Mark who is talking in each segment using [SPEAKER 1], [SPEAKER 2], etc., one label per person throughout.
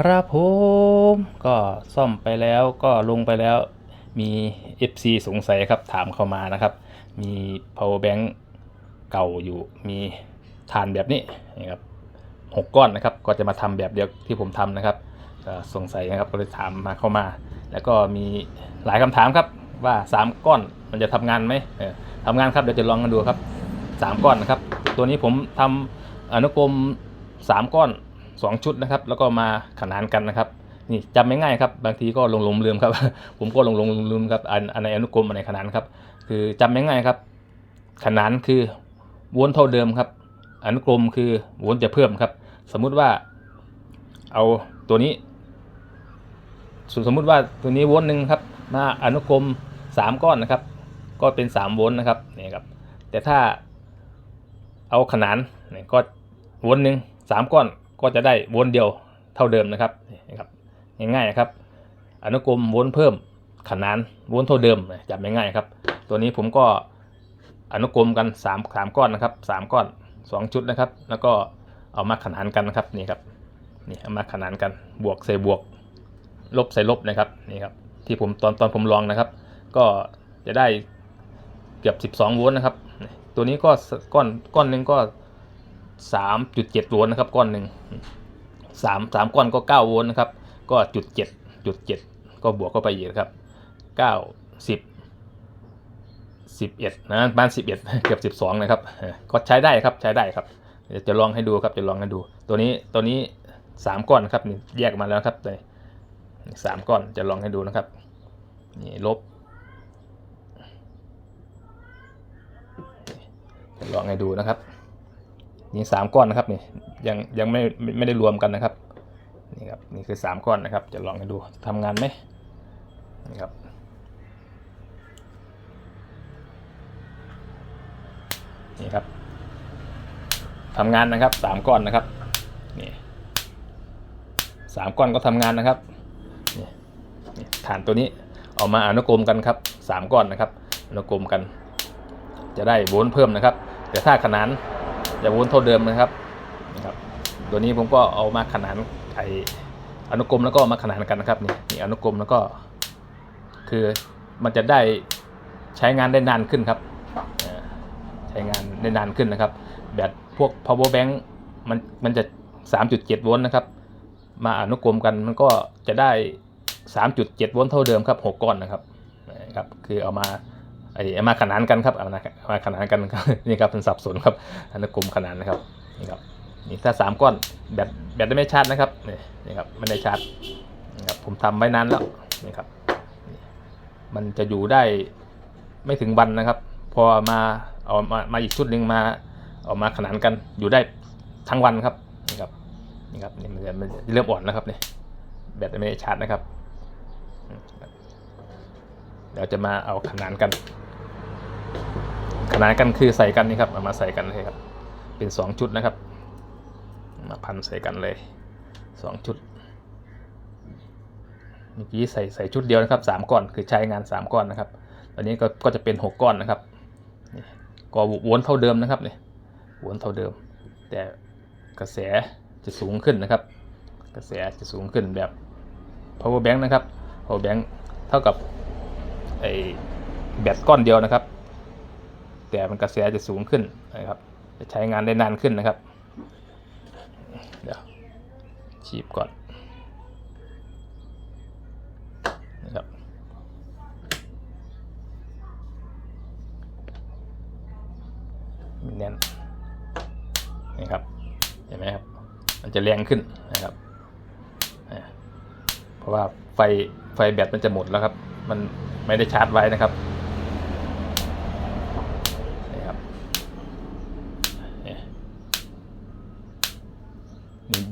[SPEAKER 1] ครับผมก็ซ่อมไปแล้วก็ลงไปแล้วมี FC สงสัยครับถามเข้ามานะครับ มี power bank เก่าอยู่มีฐานแบบนี้นะครับหกก้อนนะครับ ก็จะมาทำแบบเดียวที่ผมทำนะครับสงสัยนะครับก็เลยถามมาเข้ามา แล้วก็มีหลายคำถามครับว่า 3 ก้อนมันจะทำงานไหมเออทำงานครับเดี๋ยวจะลองกันดูครับ 3 ก้อนนะครับ ตัวนี้ผมทำอนุกรม 3 ก้อน 2 ชุดนะครับ แล้วก็มาขนานกันนะครับ นี่จำไม่ง่ายครับ บางทีก็หลงหลงลืมครับ ผมก็หลงหลงลืมครับอันอันไหนอนุกรมอันไหนขนานครับ คือจำไม่ง่ายครับ ขนานคือวนเท่าเดิมครับ อนุกรมคือวนจะเพิ่มครับ สมมุติว่าเอาตัวนี้ สมมุติว่าตัวนี้วนหนึ่งครับ มาอนุกรม 3 ก้อนนะครับ ก็เป็น3วนนะครับนี่ครับ แต่ถ้าเอาขนานนี่ก็วนหนึ่งสามก้อน ก็จะได้วนเดียวเท่าเดิมนะครับนี่ครับง่ายๆนะครับ อนุกรมวนเพิ่มขนานวนเท่าเดิมจำง่ายๆครับ ตัวนี้ผมก็อนุกรมกัน3ามสามก้อนนะครับสามก้อน 2 ชุดนะครับ แล้วก็เอามาขนานกันนะครับนี่ครับนี่เอามาขนานกันบวกใส่บวก ลบใส่ลบนะครับนี่ครับที่ผมตอนตอนผมลองนะครับ ก็จะได้เกือบ 12โวลต์นะครับ ตัวนี้ก็ก้อนก้อนหนึ่งก็ 3.7โวลต์นะครับก้อนหนึ่งสามสามก้อนก็9โวลต์นะครับ ก็จุดเจ็ดจุดเจ็ดก็บวกเข้าไปอีกครับ9 10 11นะบ้าน11เกือบ12นะครับ ก็ใช้ได้ครับใช้ได้ครับจะลองให้ดูครับจะลองให้ดู ตัวนี้ตัวนี้3ก้อนครับนี่แยกมาแล้วครับเลยสามก้อนจะลองให้ดูนะครับนี่ลบจะลองให้ดูนะครับ นี่สามก้อนนะครับนี่ยังยังไม่ไม่ไม่ได้รวมกันนะครับนี่ครับนี่คือสามก้อนนะครับ จะลองให้ดูทำงานไหมนี่ครับนี่ครับทำงานนะครับสามก้อนนะครับนี่สามก้อนก็ทำงานนะครับนี่นี่ฐานตัวนี้เอามาอนุกรมกันครับสามก้อนนะครับอนุกรมกัน จะได้โวลต์เพิ่มนะครับ แต่ถ้าขนาน จะวลต์เท่าเดิมนะครับนะครับ ตัวนี้ผมก็เอามาขนานไออนุกรมแล้วก็มาขนานกันนะครับนี่นี่อนุกรมแล้วก็ คือมันจะได้ใช้งานได้นานขึ้นครับใช้งานได้นานขึ้นนะครับ แบตพวก power bank มันมันจะ 3.7 โวลต์นะครับ มาอนุกรมกันมันก็จะได้ 3.7 โวลต์เท่าเดิมครับ 6 ก้อนนะครับนะครับ คือเอามา ไอ้มาขนานกันครับอามาเอามาขนานกันนี่ครับเป็นสับสนครับอนุกรมขนานนะครับนี่ครับนี่ถ้า3ก้อนแบตแบตไม่ชาร์จนะครับนี่นี่ครับไม่ได้ชาร์จนะครับผมทำไว้นานแล้วนี่ครับ มันจะอยู่ได้ไม่ถึงวันนะครับ พอมาเอามามาอีกชุดหนึ่งมาเอามาขนานกันอยู่ได้ทั้งวันครับนี่ครับนี่ครับนี่มันจะเริ่มอ่อนแล้วครับนี่แบตไม่ได้ชาร์จนะครับเดี๋ยวจะมาเอาขนานกัน ขนานกันคือใส่กันนี่ครับเอามาใส่กันเลยครับ เป็นสองชุดนะครับ มาพันใส่กันเลยสองชุดเมื่อกี้ใส่ใส่ชุดเดียวนะครับสามก้อนคือใช้งานสามก้อนนะครับตอนนี้ก็ก็จะเป็นหกก้อนนะครับนี่ก็วนเท่าเดิมนะครับนี่วนเท่าเดิม แต่กระแสจะสูงขึ้นนะครับ กระแสจะสูงขึ้นแบบ power bank นะครับ power bank เท่ากับไอแบตก้อนเดียวนะครับ แต่มันกระแสจะสูงขึ้นนะครับ จะใช้งานได้นานขึ้นนะครับ เดี๋ยวชีบก่อนนะครับแน่นนี่ครับเห็นไหมครับ มันจะแรงขึ้นนะครับ เพราะว่าไฟไฟแบตมันจะหมดแล้วครับ มันไม่ได้ชาร์จไว้นะครับนี่ครับนี่นี่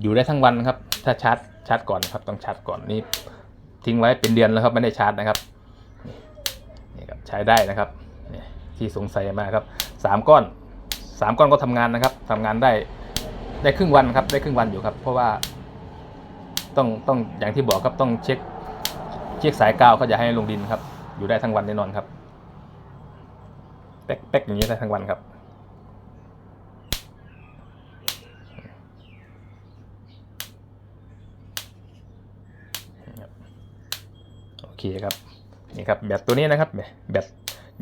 [SPEAKER 1] อยู่ได้ทั้งวันนะครับ ถ้าชาร์จชาร์จก่อนครับต้องชาร์จก่อนนี่ทิ้งไว้เป็นเดือนแล้วครับไม่ได้ชาร์จนะครับนี่ครับใช้ได้นะครับนี่ที่สงสัยมาครับสามก้อนสามก้อนก็ทำงานนะครับทำงานได้ได้ครึ่งวันครับได้ครึ่งวันอยู่ครับ เพราะว่าต้องต้องอย่างที่บอกครับต้องเช็คเช็คสายกาวเขาจะให้ลงดินครับ อยู่ได้ทั้งวันแน่นอนครับเป๊กเป๊กอย่างนี้ได้ทั้งวันครับ เคครับนี่ครับแบตตัวนี้นะครับแบต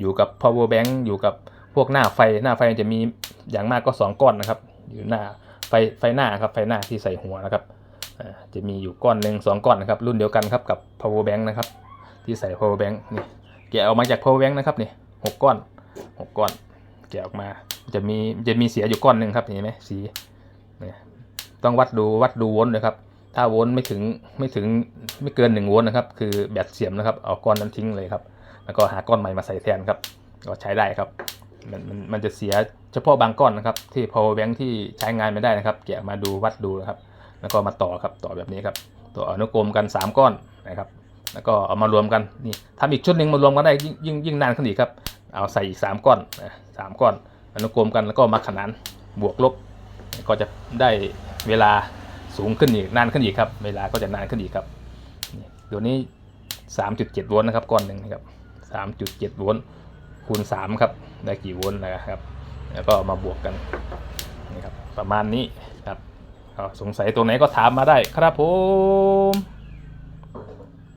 [SPEAKER 1] อยู่กับ power bank อยู่กับพวกหน้าไฟหน้าไฟจะมีอย่างมากก็สองก้อนนะครับ อยู่หน้าไฟไฟหน้าครับไฟหน้าที่ใส่หัวนะครับจะมีอยู่ก้อนหนึ่งสองก้อนนะครับ รุ่นเดียวกันครับกับ power bank นะครับ ที่ใส่ power bank นี่แกะออกมาจาก power bank นะครับนี่หกก้อนหกก้อนแกะออกมาจะมีจะมีเสียอยู่ก้อนหนึ่งครับเห็นไหมสีเนี่ยต้องวัดดูวัดดูวลต์นะครับ ถ้าโวลต์ไม่ถึงไม่ถึงไม่เกิน1โวลต์นะครับ คือแบตเสียมนะครับ เอาก้อนนั้นทิ้งเลยครับ แล้วก็หาก้อนใหม่มาใส่แทนครับ ก็ใช้ได้ครับ มันมันมันจะเสียเฉพาะบางก้อนนะครับ ที่ power bank ที่ใช้งานไม่ได้นะครับ แกะมาดูวัดดูนะครับ แล้วก็มาต่อครับ ต่อแบบนี้ครับ ต่ออนุกรมกัน 3 ก้อนนะครับ แล้วก็เอามารวมกัน นี่ทำอีกชุดหนึ่งมารวมกันได้ยิ่งยิ่งยิ่งนานขึ้นอีกครับ เอาใส่อีก 3 ก้อนสามก้อน อนุกรมกันแล้วก็มาขนานบวกลบ ก็จะได้เวลา สูงขึ้นอีกนานขึ้นอีกครับ เวลาก็จะนานขึ้นอีกครับเดี๋ยวนี้ 3.7 โวลต์นะครับก้อนหนึ่งนะครับ 3.7 โวลต์คูณ 3 ครับได้กี่โวลต์นะครับ แล้วก็มาบวกกันนะครับประมาณนี้ครับสงสัยตัวไหนก็ถามมาได้ครับผม